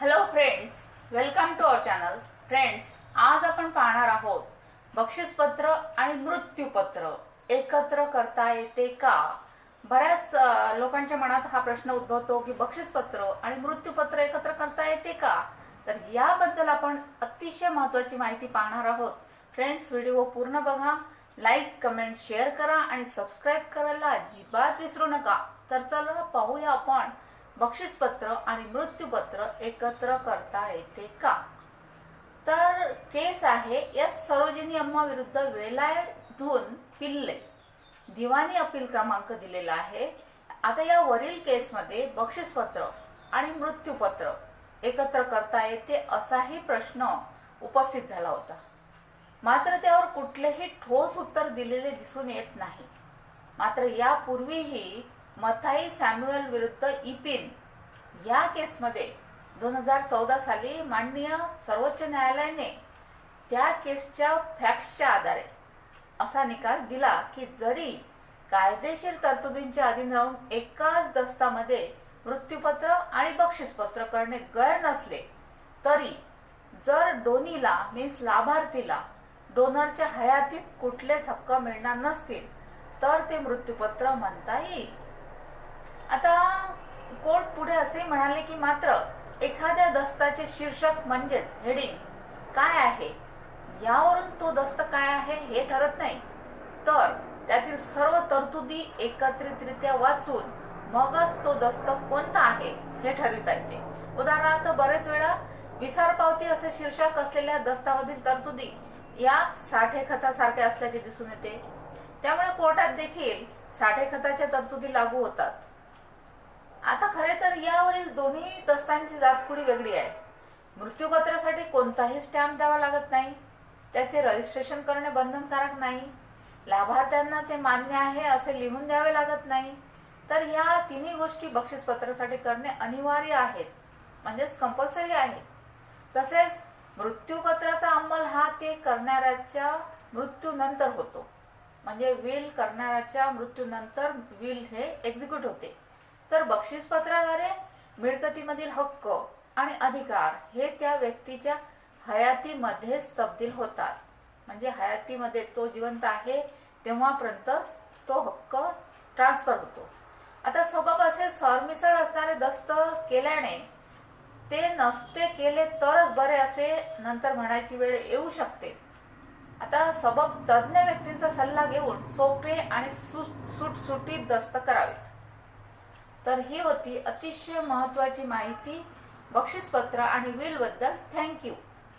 Hello friends welcome to our channel friends आज आपण पाहणार आहोत बक्षीसपत्र आणि मृत्यूपत्र. एकत्र करता येते का? बऱ्याच लोकांच्या मनात हा प्रश्न उद्भवतो की बक्षीसपत्र आणि मृत्यूपत्र एकत्र करता येते का? तर याबद्दल आपण अतिशय महत्वाची माहिती पाहणार आहोत. फ्रेंड्स व्हिडिओ पूर्ण बघा. लाईक कमेंट शेअर करा आणि सबस्क्राईब करायला अजिबात विसरू नका. तर चला पाहूया आपण बक्षीसपत्र आणि मृत्यूपत्र एकत्र करता येते का? तर केस आहे एस सरोजिनी अम्मा विरुद्ध वेलायधून पिल्ले. दिवाणी अपील क्रमांक दिलेला आहे. आता या वरील केसमध्ये बक्षीसपत्र आणि मृत्यूपत्र एकत्र करता येते असाही प्रश्न उपस्थित झाला होता. मात्र त्यावर कुठलेही ठोस उत्तर दिलेले दिसून येत नाही. मात्र यापूर्वीही मथाई सॅम्युअल विरुद्ध इपिन. या केसमध्ये दोन हजार चौदा साली माननीय सर्वोच्च न्यायालयाने त्या केसच्या फॅक्ट्सच्या आधारे असा निकाल दिला की जरी कायदेशीर तरतुदींच्या अधीन राहून एकाच दस्तामध्ये मृत्यूपत्र आणि बक्षीसपत्र करणे गैर नसले तरी जर डोनीला मीन्स लाभार्थीला डोनरच्या हयातीत कुठलेच हक्क मिळणार नसतील तर ते मृत्यूपत्र म्हणता येईल आता कोर्ट पुढे असे म्हणाले की मात्र एखाद्या दस्ताचे शीर्षक म्हणजेच हेडिंग काय आहे? यावरून तो दस्त काय आहे हे ठरत नाही. तर त्यातील सर्व तरतुदी एकत्रितरित्या वाचून मगच तो दस्त कोणता आहे हे ठरविता येते. उदाहरणार्थ बरेच वेळा विसार पावती असे शीर्षक असलेल्या दस्तामधील तरतुदी या साठे खतासारख्या असल्याचे दिसून येते. त्यामुळे कोर्टात देखील साठे खताच्या तरतुदी लागू होतात. आता खरे तर यावरील दोन्ही दस्तांची जातकुडी वेगळी आहे. मृत्यूपत्रासाठी कोणताही स्टॅम्प द्यावा लागत नाही. त्याचे रजिस्ट्रेशन करणे बंधनकारक नाही. लाभार्थ्यांना ते मान्य आहे असे लिहून द्यावे लागत नाही. तर ह्या तिन्ही गोष्टी बक्षीसपत्रासाठी करणे अनिवार्य आहेत. म्हणजेच कंपल्सरी आहे तसेच मृत्यूपत्राचा अंमल हा ते करणाऱ्याच्या मृत्यूनंतर होतो. म्हणजे विल करणाऱ्याच्या मृत्यूनंतर विल हे एक्झिक्यूट होते. तर बक्षीसपत्राद्वारे मिळकतीमधील हक्क आणि अधिकार हे त्या व्यक्तीच्या हयातीमध्येच तब्दील होतात. म्हणजे हयातीमध्ये तो जिवंत आहे तेव्हापर्यंत तो हक्क ट्रान्सफर होतो. आता सबब असे सरमिसळ असणारे दस्त केल्याने ते नसते केले तरच बरे असे नंतर म्हणायची वेळ येऊ शकते. आता सबब तज्ज्ञ व्यक्तींचा सल्ला घेऊन सोपे आणि सुटसुटीत दस्त करावेत. तर ही होती अतिशय महत्वाची माहिती. बक्षीसपत्र आणि विलबद्दल थँक्यू.